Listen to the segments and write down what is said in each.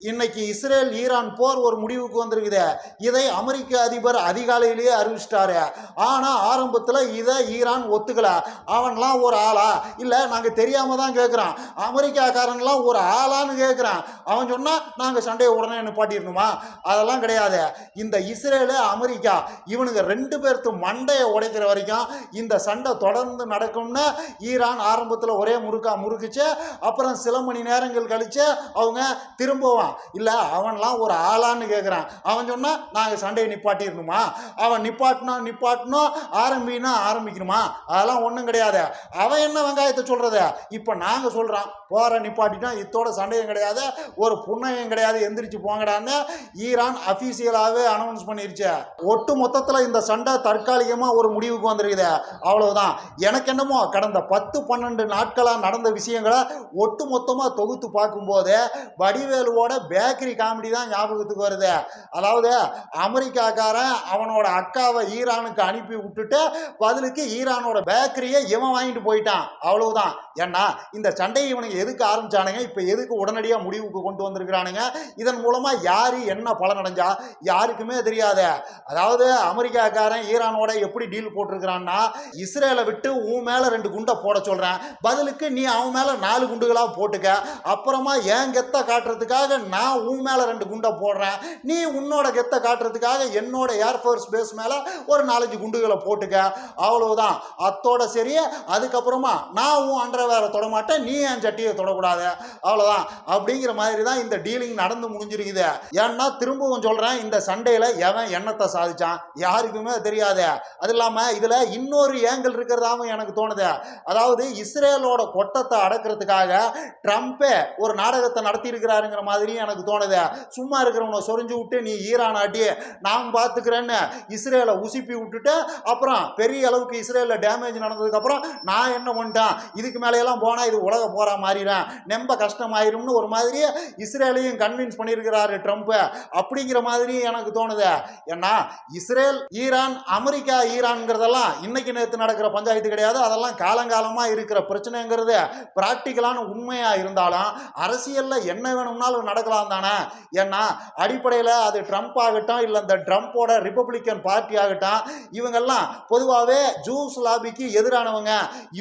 இன்னைக்கு Israel Iran போர் ஒரு முடிவுக்கு வந்திருக்குது. இதை அமெரிக்க அதிபர் அதிகாலையிலேயே அறிவிச்சிட்டாரு. ஆனா ஆரம்பத்துல இதை ஈரான் ஒத்துக்கல. அவன்லாம் ஒரு ஆளா? இல்ல நாங்க தெரியாம தான் கேட்குறான் அமெரிக்காக்காரன்லாம் ஒரு ஆளான்னு கேட்கிறான் அவன் சொன்னா நாங்க சண்டையை உடனே நிப்பாட்டிடணுமா? அதெல்லாம் கிடையாது. இந்த இஸ்ரேலு அமெரிக்கா இவனுங்க ரெண்டு பேர்த்து மண்டையை உடைக்கிற வரைக்கும் இந்த சண்டை தொடர்ந்து நடக்கும்னு ஈரான் ஆரம்பத்தில் ஒரே முறுக்கா முறுக்குச்சு. அப்புறம் சில மணி நேரங்கள் கழிச்சு அவங்க திரும்பவும் இல்லை அவன்லாம் ஒரு ஆளான்னு கேட்குறான் அவன் சொன்னால் நாங்கள் சண்டையை நிப்பாட்டிடணுமா? அவன் நிப்பாட்டணும் நிப்பாட்டணும் ஆரம்பினா ஆரம்பிக்கணுமா? அதெல்லாம் ஒன்றும் கிடையாது. அவன் என்ன வெங்காயத்தை சொல்கிறது இப்போ நாங்கள் சொல்கிறோம் போகிற நிப்பாட்டினா இத்தோட சண்டையும் கிடையாது. ஒரு புண்ணையும் கிடையாது. எந்திரிச்சு போங்கடான்னு ஈரான் அஃபீஷியலாகவே அனௌன்ஸ் பண்ணிருச்சு. ஒட்டு மொத்தத்தில் இந்த சண்டை தற்காலிகமாக ஒரு முடிவுக்கு வந்திருக்குது. அவ்வளவுதான். எனக்கு என்னமோ கடந்த பத்து பன்னெண்டு நாட்களாக நடந்த விஷயங்களை ஒட்டு மொத்தமாக தொகுத்து பார்க்கும்போது வடிவேலுவோட பேக்கரி காமெடி தான் ஞாபகத்துக்கு வருது. அதாவது அமெரிக்காக்காரன் அவனோட அக்காவை ஈரானுக்கு அனுப்பி விட்டுட்டு பதிலுக்கு ஈரானோட பேக்கரியை இவன் வாங்கிட்டு போயிட்டான். அவ்வளவுதான். ஏன்னா இந்த சண்டையை இவனுக்கு எதுக்கு ஆரம்பிச்சானுங்க? இப்போ எதுக்கு உடனடியாக முடிவுக்கு கொண்டு வந்திருக்கிறானுங்க? இதன் மூலமாக யார் என்ன பலன் அடைஞ்சா யாருக்குமே தெரியாது. அதாவது அமெரிக்காக்காரன் ஈரானோட எப்படி டீல் போட்டிருக்கிறான்னா இஸ்ரேலை விட்டு உன் மேலே ரெண்டு குண்டை போட சொல்கிறேன் பதிலுக்கு நீ அவன் மேலே நாலு குண்டுகளாக போட்டுக்க. அப்புறமா என் கெத்தை காட்டுறதுக்காக நான் உன் மேலே ரெண்டு குண்டை போடுறேன். நீ உன்னோட கெத்தை காட்டுறதுக்காக என்னோட ஏர்ஃபோர்ஸ் பேஸ் மேலே ஒரு நாலஞ்சு குண்டுகளை போட்டுக்க. அவ்வளோதான் அத்தோட சரி அதுக்கப்புறமா நான் உன் அண்டரை வேற தொடமாட்டேன். நீ என் சட்டியை தொடக்கூடாது. அவ்வளோதான் அப்படிங்கிற மாதிரி தான் இந்த டீலிங் நடந்து முடிஞ்சிருக்குது. ஏன்னா திரும்பவும் சொல்கிறேன் இந்த சண்டையில் எவன் எண்ணத்தை சாதிச்சான்? யாருக்குமே தெரியாது. அது இல்லாமல் இதில் இன்னொரு ஏங்கிள் இருக்கிறதாவும் எனக்கு தோணுது. அதாவது இஸ்ரேலோட கொட்டத்தை அடக்கிறதுக்காக ட்ரம்ப்பே ஒரு நாடகத்தை நடத்தி இருக்கிறாருங்கிற மாதிரியும் எனக்கு தோணுது. சும்மா இருக்கிறவனை சொரிஞ்சு விட்டு நீ ஈரான் ஆட்டி நான் பார்த்துக்கிறேன்னு இஸ்ரேலை உசுப்பி விட்டுட்டு அப்புறம் பெரிய அளவுக்கு இஸ்ரேலில் டேமேஜ் நடந்ததுக்கப்புறம் நான் என்ன பண்ணிட்டேன்? இதுக்கு மேலேயெல்லாம் போனால் இது உலக போகிற மாதிரிதான் நம்ப கஷ்டமாயிரும்னு ஒரு மாதிரி இஸ்ரேலையும் கன்வின்ஸ் பண்ணியிருக்கிறாரு ட்ரம்ப்பு அப்படிங்கிற மாதிரி எனக்கு தோணுது. ஏன்னா இஸ்ரேல் ஈரான் அமெரிக்கா ஈரான்ங்கிறதெல்லாம் இன்னைக்கு நேற்று நடக்கிற பஞ்சாயத்து கிடையாது. அதெல்லாம் காலங்காலமாக இருக்கிற பிரச்சனைங்கிறது ப்ராக்டிக்கலான உண்மையாக இருந்தாலும் அரசியலில் என்ன வேணும்னாலும் நடக்கலாம் தானே? ஏன்னா அடிப்படையில் அது ட்ரம்ப் ஆகட்டும் இல்லை இந்த ட்ரம்ப்போட ரிப்பப்ளிக்கன் பார்ட்டி ஆகட்டும் இவங்கெல்லாம் பொதுவாகவே ஜூஸ் லாபிக்கு எதிரானவங்க.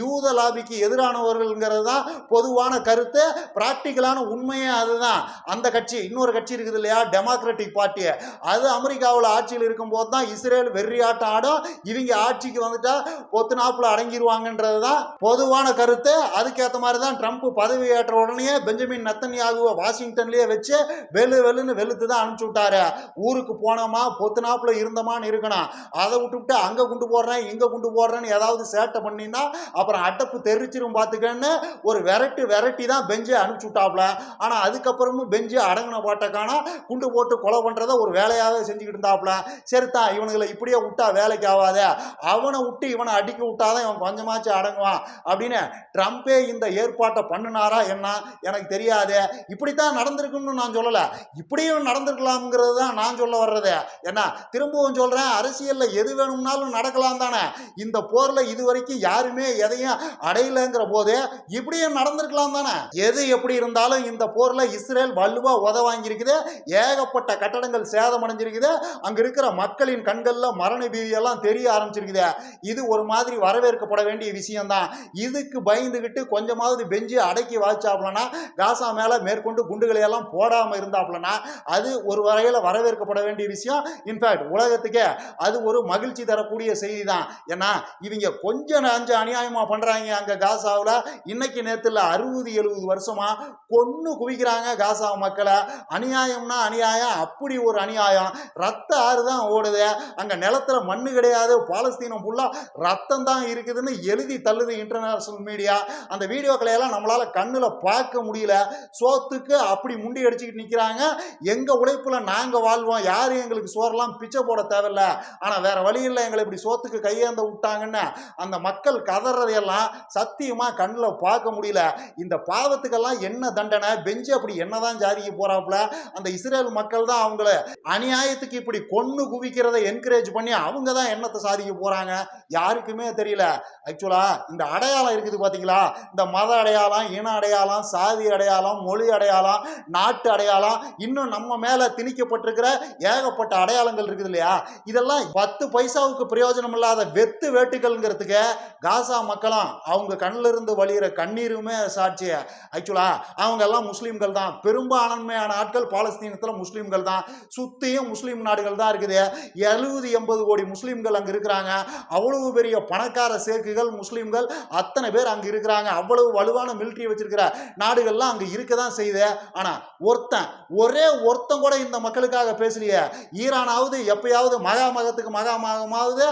யூத லாபிக்கு எதிரானவர்கள்ங்கிறது தான் பொதுவான கருத்து ப்ராக்டிக்கலான உண்மையே அதுதான். அந்த கட்சி இன்னொரு கட்சி இருக்குது இல்லையா? டெமோக்ராட்டிக் பார்ட்டி அது அமெரிக்காவில் ஆட்சியில் இருக்கும்போது தான் இஸ்ரேல் வெறியாட்டம் ஆடும். இவங்க ஆட்சிக்கு வந்துட்டா பொத்து நாப்பில் அடங்கிடுவாங்கன்றது தான் பொதுவான கருத்து. அதுக்கேற்ற மாதிரி தான் ட்ரம்ப் பதவி ஏற்ற உடனே பெஞ்சமின் நத்தன்யாகுவை வாஷிங்டன்லேயே வச்சு வெளு வெளுன்னு வெளுத்து தான் அனுப்பிச்சு விட்டாரு ஊருக்கு போனோமா பொத்துனாப்புல நாப்பில் இருந்தோமான்னு இருக்கணும். அதை விட்டுவிட்டு அங்கே குண்டு போடுறேன் இங்கே குண்டு போடுறேன்னு ஏதாவது சேட்டை பண்ணினா அப்புறம் அட்டப்பு தெரிச்சிரும் பார்த்துக்கன்னு ஒரு விரட்டு விரட்டி தான் பெஞ்சு அனுப்பிச்சு விட்டாப்புல ஆனால் அதுக்கப்புறமும் பெஞ்சு அடங்கின பாட்டக்கானா குண்டு போட்டு கொலை பண்ணுறத ஒரு வேலையாகவே செஞ்சுக்கிட்டு இருந்தாப்புல. சரிதான் இவனுங்களை இப்படியே விட்டா வேலைக்கு ஆகாத. அவனை விட்டு இவனை அடிக்க விட்டாதான் இவன் கொஞ்சமாச்சும் அடங்குவான். அப்படின்னு ட்ரம்ப்பே இந்த ஏற்பாட்டை பண்ணினாரா என்ன? எனக்கு தெரியாது. இப்படித்தான் நடந்திருக்குன்னு நான் சொல்லலை. இப்படியும் நடந்திருக்கலாம்ங்கிறது தான் நான் சொல்ல வர்றது. ஏன்னா திரும்பவும் சொல்கிறேன் அரசியலில் எது வேணும்னாலும் நடக்கலாம் தானே. இந்த போரில் இது வரைக்கும் யாருமே எதையும் அடையலைங்கிற போது இப்படியும் நடந்திருக்கலாம் தானே. எது எப்படி இருந்தாலும் இந்த போரில் இஸ்ரேல் வலுவாக உத வாங்கியிருக்குது. ஏகப்பட்ட கட்டடங்கள் சேதம் அடைஞ்சிருக்குது. அங்கே இருக்கிற மக்களின் கண்களில் மரண பீதியெல்லாம் தெரிய ஆரம்பிச்சிருக்குது. இது ஒரு மாதிரி வரவேற்கப்பட வேண்டிய விஷயம்தான். இதுக்கு பயந்துக்கிட்டு கொஞ்சமாவது பெஞ்சு அடக்கி வாய்ச்சாப்லன்னா காசா மேலே மேற்கொண்டு குண்டுகளை எல்லாம் போடாமல் இருந்தாப்லனா அது ஒரு வகையில் வரவேற்கப்பட வேண்டிய விஷயம். இன்ஃபேக்ட் உலகத்துக்கே அது ஒரு மகிழ்ச்சி தரக்கூடிய செய்தி தான் ஏன்னா இவங்க கொஞ்சம் நஞ்சு அநியாயமாக பண்ணுறாங்க அங்கே காசாவில். இன்னைக்கு நேரத்தில் அறுபது எழுபது வருஷமாக கொன்று குவிக்கிறாங்க காசா மக்களை. அநியாயம்னா அநியாயம் அப்படி ஒரு அநியாயம். ரத்த ஆறு தான் ஓடுது. அங்கே நிலத்துல மண்ணு கிடையாது பாலஸ்தீனம் ஃபுல்லாக ரத்தம் தான் இருக்குதுன்னு எழுதி தள்ளுது இன்டர்நேஷனல் மீடியா அந்த வீடியோக்களை எல்லாம் நம்மளால் கண்ணில் பார்க்க முடியல. சோத்துக்கு அப்படி முண்டி அடிச்சுக்கிட்டு நிற்கிறாங்க எங்கள் உழைப்பில் நாங்கள் வாழ்வோம். யாரும் எங்களுக்கு சோறெல்லாம் பிச்சை போட தேவையில்ல. ஆனால் வேற வழி இல்லை. எங்களை இப்படி சோத்துக்கு கையேந்த விட்டாங்கன்னு அந்த மக்கள் கதறதையெல்லாம் சத்தியமாக கண்ணில் பார்க்க முடியல. இந்த பாவத்துக்கெல்லாம் என்ன தண்டனை? பெஞ்சு அப்படி என்னதான் ஜாதிக்கு போறாப்புல? அந்த இஸ்ரேல் மக்கள் தான் அவங்கள அநியாயத்துக்கு இப்படி கொன்று குவிக்கிறதை என்கரேஜ் பண்ணி அவங்க தான் என்னத்தை சாதிக்க போறாங்க? யாருக்குமே தெரியல. ஆக்சுவலா இந்த அடையாளம் இருக்குது பாத்தீங்களா? இந்த மத அடையாளம் இன அடையாளம் சாதி அடையாளம் மொழி அடையாளம் நாட்டு அடையாளம் இன்னும் நம்ம மேலே திணிக்கப்பட்டிருக்கிற ஏகப்பட்ட அடையாளங்கள் இருக்குது இல்லையா? இதெல்லாம் பத்து பைசாவுக்கு பிரயோஜனம் இல்லாத வெத்து வேட்டுகள்ங்கிறதுக்கு காசா மக்களும் அவங்க கண்ணிலிருந்து வழிகிற கண்ணீருமே சாட்சி ஆக்சுவலா அவங்க எல்லாம் முஸ்லீம்கள் தான். பெரும்பான்மையான ஆட்கள் பாலஸ்தீனத்தில் முஸ்லீம்கள் தான். சுத்தியும் முஸ்லீம் நாடுகள் தான் இருக்குது. எழுபது எண்பது கோடி முஸ்லீம்கள் அங்கே இருக்கிறாங்க. அவ்வளவு பெரிய பணக்கார சேர்க்குகள் முஸ்லீம்கள் அத்தனை பேர் அங்கே இருக்கிறாங்க. அவ்வளவு வலுவான மிலிட்ரி வச்சிருக்கிற நாடுகள்லாம் அங்கே இருக்க தான் செய்யுது. ஆனால் ஒருத்தன் ஒரே ஒருத்தன் கூட இந்த மக்களுக்காக பேசலையே ஈரானாவது எப்பயாவது மகாமகத்துக்கு மகாமகமாவது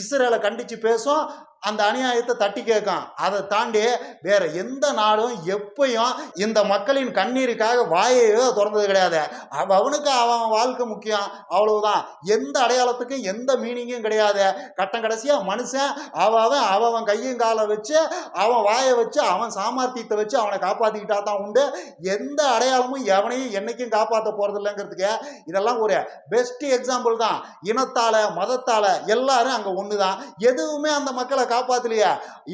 இஸ்ரேலை கண்டித்து பேசும். அந்த அநியாயத்தை தட்டி கேட்கும் அதை தாண்டி வேற எந்த நாடும் எப்பயும் இந்த மக்களின் கண்ணீருக்காக வாயையோ திறந்தது கிடையாது. அவனுக்கு அவன் வாழ்க்கை முக்கியம். அவ்வளவுதான். எந்த அடையாளத்துக்கும் எந்த மீனிங்கும் கிடையாது. கட்டம் கடைசியா மனுஷன் அவன் அவன் அவன் கையும் காலை வச்சு அவன் வாயை வச்சு அவன் சாமர்த்தியத்தை வச்சு அவனை காப்பாத்திக்கிட்டா தான் உண்டு. எந்த அடையாளமும் எவனையும் என்னைக்கும் காப்பாற்ற போறது இல்லைங்கிறதுக்கு இதெல்லாம் ஒரு பெஸ்ட் எக்ஸாம்பிள் தான். இனத்தால மதத்தால எல்லாரும் அங்க ஒண்ணுதான். எதுவுமே அந்த மக்களை காப்பாத்தலையே.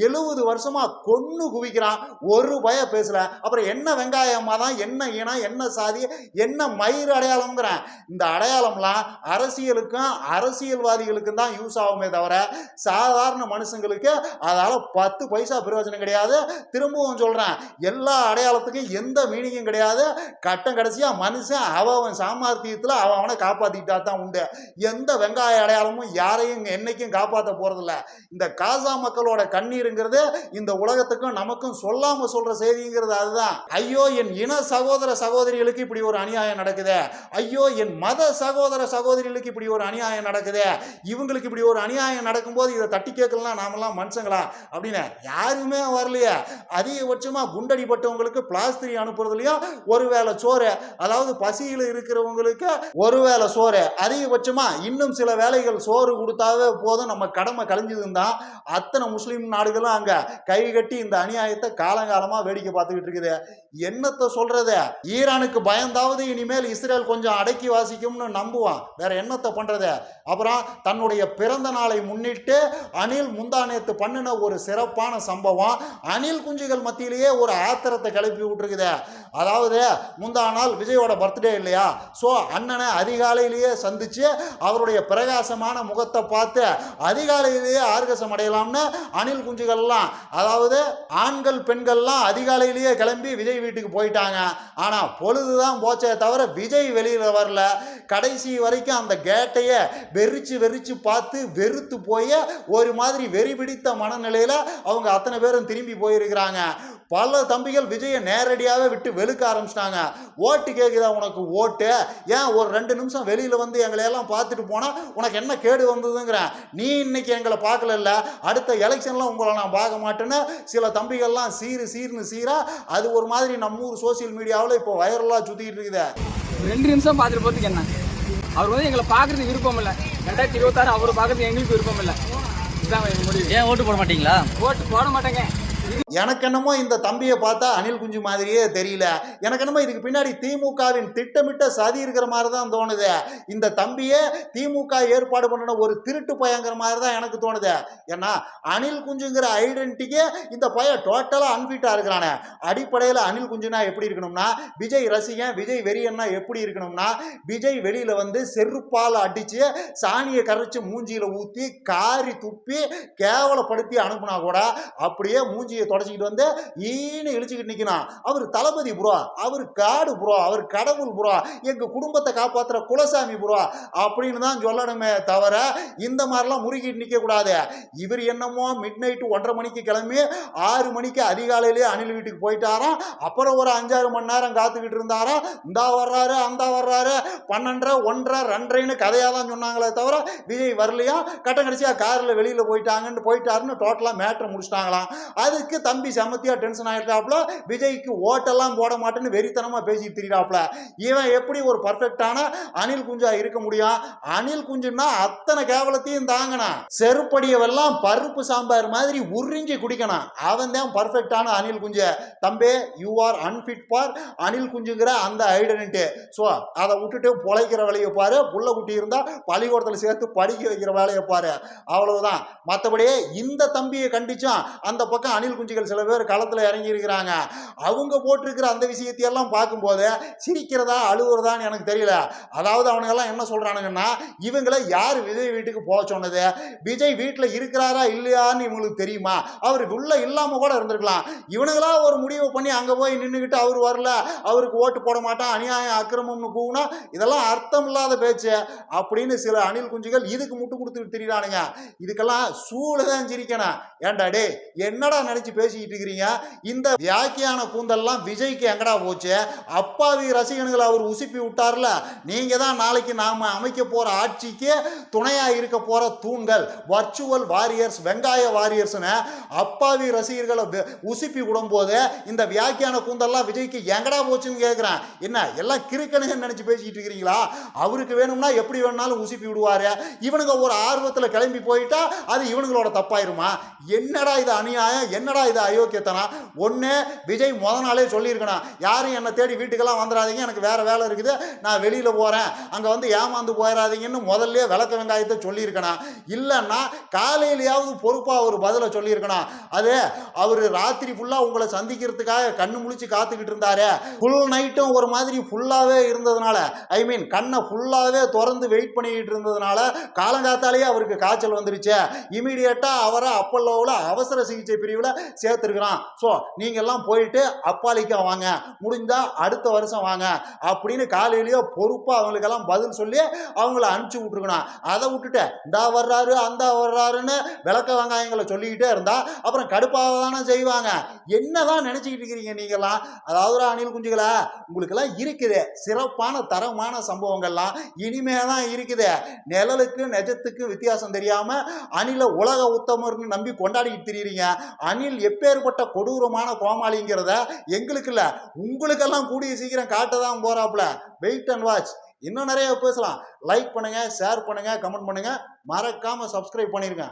எழுபது வருஷமா கொன்னு குவிக்கிறான். ஒரு பய பேசல. அப்புறம் என்ன வெங்காயமா தான் என்ன இனம் என்ன சாதி என்ன மயிர் அடையாளம்ங்கிறேன். இந்த அடையாளம்லாம் அரசியலுக்கும் அரசியல்வாதிகளுக்கும் தான் யூஸ் ஆகுமே தவிர சாதாரண மனுஷங்களுக்கு அதால பத்து பைசா பிரயோஜனம் கிடையாது. திரும்பவும் சொல்றேன் எல்லா அடையாளத்துக்கும் எந்த மீனிங்கும் கிடையாது. கட்டம் கடைசியா மனுஷன் அவன் சாமர்த்தியத்தில் அவன் அவனை காப்பாத்திக்கிட்டா தான் உண்டு. எந்த வெங்காய அடையாளமும் யாரையும் என்னைக்கும் காப்பாற்ற போறதில்ல. இந்த காசு மக்களோட கண்ணீருங்கிறது இந்த உலகத்துக்கும் நமக்கும் சொல்லாம சொல்ற செய்திங்கிறது அதுதான். ஐயோ என் இன சகோதர சகோதரிகளுக்கு இப்படி ஒரு அநியாயம் நடக்குதே. ஐயோ என் மத சகோதர சகோதரிகளுக்கு இப்படி ஒரு அநியாயம் நடக்குதே. இவங்களுக்கு இப்படி ஒரு அநியாயம் நடக்கும்போது இதை தட்டி கேட்கலாம் நாமெல்லாம் மனுஷங்களா? அப்படின்னு யாருமே வரலையே. அதிகபட்சமா குண்டடிப்பட்டவங்களுக்கு பிளாஸ்திரி அனுப்புறதுலயும் ஒருவேளை சோறு. அதாவது பசியில் இருக்கிறவங்களுக்கு ஒருவேளை சோறு. அதிகபட்சமா இன்னும் சில வேலைகள் சோறு கொடுத்தாவே போதும். நம்ம கடமை கழிஞ்சதுன்னு தான் அத்தனை முஸ்லீம் நாடுகளும் அங்க கை கட்டி இந்த அநியாயத்தை காலங்காலமா வேடிக்கை பார்த்துக்கிட்டு இருக்குது. என்னத்தை சொல்றது? ஈரானுக்கு பயந்தாவது இனிமேல் இஸ்ரேல் கொஞ்சம் அடக்கி வாசிக்கும்னு நம்புவான். வேற என்னத்தை பண்றது? அப்புறம் தன்னுடைய பிறந்த நாளை முன்னிட்டு அணில் முந்தானேத்து பண்ணின ஒரு சிறப்பான சம்பவம். அணில் குஞ்சுகள் மத்தியிலேயே ஒரு ஆத்திரத்தை கிளப்பி விட்டுருக்குது. அதாவது முந்தா நாள் விஜயோட பர்த்டே இல்லையா? ஸோ அண்ணனை அதிகாலையிலேயே சந்திச்சு அவருடைய பிரகாசமான முகத்தை பார்த்து அதிகாலையிலேயே ஆர்கசம் அடையலாம்னு அணில் குஞ்சுகள்லாம் அதாவது ஆண்கள் பெண்கள்லாம் அதிகாலையிலேயே கிளம்பி விஜய் வீட்டுக்கு போயிட்டாங்க. ஆனால் பொழுதுதான் போச்சே தவிர விஜய் வெளியில் வரல. கடைசி வரைக்கும் அந்த கேட்டையை வெறிச்சு வெறிச்சு பார்த்து வெறுத்து போய் ஒரு மாதிரி வெறி பிடித்த மனநிலையில் அவங்க அத்தனை பேரும் திரும்பி போயிருக்கிறாங்க. பல தம்பிகள் விஜயை நேரடியாகவே விட்டு வெளுக்க ஆரம்பிச்சிட்டாங்க. ஓட்டு கேட்குதா உனக்கு? ஓட்டு. ஏன் ஒரு ரெண்டு நிமிஷம் வெளியில் வந்து எங்களை எல்லாம் பார்த்துட்டு போனால் உனக்கு என்ன கேடு வந்ததுங்கிறேன்? நீ இன்னைக்கு எங்களை பார்க்கல அடுத்த எலெக்ஷன்லாம் உங்களை நான் பார்க்க மாட்டேன்னு சில தம்பிகள்லாம் சீரு சீர்னு சீரா அது ஒரு மாதிரி நம்ம ஊர் சோசியல் மீடியாவில் இப்போ வைரலாக சுற்றிக்கிட்டு இருக்குது. ரெண்டு நிமிஷம் பார்த்துட்டு போகிறதுக்கு என்ன? அவர் வந்து எங்களை பார்க்கறது விருப்பம் இல்லை. ரெண்டாயிரத்தி இருபத்தாறு அவர் பார்க்கறது எங்களுக்கு விருப்பம் இல்லை. இதுதான் எங்க முடிவு. ஏன் ஓட்டு போட மாட்டீங்களா? ஓட்டு போட மாட்டேங்க. எனக்கு என்னமோ இந்த தம்பியை பார்த்தா அனில் குஞ்சு மாதிரியே தெரியல. எனக்கு என்னமோ இதுக்கு பின்னாடி திமுகவின் திட்டமிட்ட சதி இருக்கிற மாதிரி தான் தோணுது. இந்த தம்பியே திமுக ஏற்பாடு பண்ணின ஒரு திருட்டு பயங்கிற மாதிரி தான் எனக்கு தோணுது. ஏன்னா அனில் குஞ்சுங்கிற ஐடென்டிட்டிக்கே இந்த பையன் டோட்டலாக அன்ஃபிட்டாக இருக்கிறானே. அடிப்படையில் அனில் குஞ்சுனா எப்படி இருக்கணும்னா விஜய் ரசிகன் விஜய் வெறியன்னா எப்படி இருக்கணும்னா விஜய் வெளியில் வந்து செருப்பால் அடித்து சாணியை கரைச்சி மூஞ்சியில் ஊற்றி காரி துப்பி கேவலப்படுத்தி அனுப்புனா கூட அப்படியே மூஞ்சி மூஞ்சியை தொடச்சிக்கிட்டு வந்து ஈன்னு இழிச்சுக்கிட்டு நிற்கணும் அவர் தளபதி புறா அவர் காடு ப்ரோ அவர் கடவுள் ப்ரோ எங்கள் குடும்பத்தை காப்பாற்றுற குலசாமி புறா அப்படின்னு தான் சொல்லணுமே தவிர இந்த மாதிரிலாம் முறுக்கிட்டு நிற்கக்கூடாது இவர் என்னமோ மிட் நைட்டு ஒன்றரை மணிக்கு கிளம்பி ஆறு மணிக்கு அதிகாலையிலேயே அணில் வீட்டுக்கு போயிட்டாராம். அப்புறம் ஒரு அஞ்சாறு மணி நேரம் காத்துக்கிட்டு இருந்தாராம். இந்தா வர்றாரு அந்த வர்றாரு. பன்னெண்டரை ஒன்றரை ரெண்டரைன்னு கதையாக தான் சொன்னாங்களே தவிர விஜய் வரலையா? கட்டம் கடைசியாக காரில் வெளியில் போயிட்டாங்கன்னு போயிட்டாருன்னு டோட்டலாக மேட்ரை முடிச்சிட்டாங்களாம். அதுக்கு தம்பி செமத்தியாக டென்ஷன் ஆகிட்டாப்ல விஜய்க்கு ஓட்டெல்லாம் போட மாட்டேன்னு வெறித்தனமாக பேசி திரிகிறாப்ல இவன் எப்படி ஒரு பர்ஃபெக்டான அனில் குஞ்சா இருக்க முடியும்? அனில் குஞ்சுன்னா அத்தனை கேவலத்தையும் தாங்கணும் செருப்படியவெல்லாம் பருப்பு சாம்பார் மாதிரி உறிஞ்சி குடிக்கணும். அவன் தான் பர்ஃபெக்டான அனில் குஞ்சு. தம்பி you are unfit for Anil குஞ்சுங்கிற அந்த ஐடென்டிட்டி ஸோ அதை விட்டுட்டு பொழைக்கிற வேலையை பாரு. புள்ள குட்டி இருந்தால் பள்ளிக்கூடத்தில் சேர்த்து படிக்க வைக்கிற வேலையை பாரு. அவ்வளவுதான். மற்றபடி இந்த தம்பியை கண்டிச்சான் அந்த பக்கம் அனில் அணில் குஞ்சுகள் சில பேர் களத்தில் இறங்கி இருக்கிறாங்க அவங்க போட்டிருக்கிற அந்த விஷயத்தையெல்லாம் பார்க்கும்போது சிரிக்கிறதா அழுகுறதான்னு எனக்கு தெரியல. அதாவது அவனுங்கெல்லாம் என்ன சொல்கிறானுங்கன்னா இவங்களை யார் விஜய் வீட்டுக்கு போக சொன்னது? விஜய் வீட்டில் இருக்கிறாரா இல்லையான்னு இவங்களுக்கு தெரியுமா? அவர் உள்ள இல்லாம கூட இருந்திருக்கலாம். இவனுங்களா ஒரு முடிவு பண்ணி அங்க போய் நின்றுக்கிட்டு அவர் வரல அவருக்கு ஓட்டு போட மாட்டான் அநியாயம் அக்கிரமம்னு கூவுனா இதெல்லாம் அர்த்தம் இல்லாத பேச்சு. அப்படின்னு சில அணில் குஞ்சுகள் இதுக்கு முட்டு கொடுத்துட்டு திரியிறானுங்க. இதுக்கெல்லாம் சூழதான் சிரிக்கணும். ஏன்டா டே என்னடா நினைச்சு பேசிக்கிட்டு இருக்கிறீங்க. இந்த வியாக்கியான கூந்தல்லாம் விஜய்க்கு எங்கடா போச்சு? அப்பாவி ரசிகன்களை அவர் உசுப்பி விட்டார்ல. நீங்க தான் நாளைக்கு நாம அமைக்க போற ஆட்சிக்கு துணையா இருக்க போற தூண்கள் வர்ச்சுவல் வாரியர்ஸ் வெங்காய வாரியர்ஸ்னு அப்பாவி ரசிகர்களை உசுப்பி உசுப்பி விடும்போது இந்த வியாக்கியான கூந்தல்லாம் விஜய்க்கு எங்கடா போச்சுன்னு கேட்குறேன் என்ன எல்லாம் கிறுக்கணுங்கன்னு நினைச்சு பேசிக்கிட்டு இருக்கிறீங்களா? அவருக்கு வேணும்னா எப்படி வேணும்னாலும் உசுப்பி விடுவாரு. இவனுங்க ஒரு ஆர்வத்தில் கிளம்பி போயிட்டா அது இவனுங்களோட தப்பாயிருமா? என்னடா இது அநியாயம்? என்ன என்னடா இது அயோக்கியத்தனா ஒன்று விஜய் முத நாளே சொல்லியிருக்கணும். யாரும் என்னை தேடி வீட்டுக்கெல்லாம் வந்துடாதீங்க எனக்கு வேற வேலை இருக்குது. நான் வெளியில் போகிறேன் அங்கே வந்து ஏமாந்து போயிடாதீங்கன்னு முதல்ல விளக்க வெங்காயத்தை சொல்லியிருக்கணும். இல்லைன்னா காலையிலேயாவது பொறுப்பாக ஒரு பதிலை சொல்லியிருக்கணும். அது அவர் ராத்திரி ஃபுல்லாக உங்களை சந்திக்கிறதுக்காக கண்ணு முழிச்சு காத்துக்கிட்டு இருந்தாரு. ஃபுல் நைட்டும் ஒரு மாதிரி ஃபுல்லாகவே இருந்ததுனால ஐ மீன் கண்ணை ஃபுல்லாகவே திறந்து வெயிட் பண்ணிக்கிட்டு இருந்ததுனால காலங்காத்தாலேயே அவருக்கு காய்ச்சல் வந்துருச்சு. இமீடியட்டாக அவரை அப்பல்லோவில் அவசர சிகிச்சை பிரிவில் சேர்த்துருக்குறான். ஸோ நீங்கள்லாம் போயிட்டு அப்பாலிக்க வாங்க. முடிஞ்சா அடுத்த வருஷம் வாங்க. அப்படின்னு காலையிலேயோ பொறுப்பாக அவங்களுக்கெல்லாம் பதில் சொல்லி அவங்கள அனுப்பிச்சி விட்ருக்கணும் அதை விட்டுட்டு இந்தா வர்றாரு அந்த வர்றாருன்னு விளக்க வெங்காயங்களை சொல்லிக்கிட்டே இருந்தால் அப்புறம் கடுப்பாக தானே செய்வாங்க. என்னதான் நினச்சிக்கிட்டு இருக்கிறீங்க நீங்கள்லாம் அதாவது அணில் குஞ்சுகளா உங்களுக்கெல்லாம் இருக்குது. சிறப்பான தரமான சம்பவங்கள்லாம் இனிமே தான் இருக்குது. நிழலுக்கு நிஜத்துக்கு வித்தியாசம் தெரியாமல் அணில உலக உத்தமர்னு நம்பி கொண்டாடிக்கிட்டு தெரியுறீங்க. அணில் எப்பேற்பட்ட கொடூரமான கோமாளிங்கிறத எங்களுக்கு இல்லை உங்களுக்கெல்லாம் கூடிய சீக்கிரம் காட்ட தான் போகிறாப்புல வெயிட் அண்ட் வாட்ச் இன்னும் நிறைய பேசலாம். லைக் பண்ணுங்க ஷேர் பண்ணுங்க கமெண்ட் பண்ணுங்க. மறக்காமல் சப்ஸ்கிரைப் பண்ணிடுங்க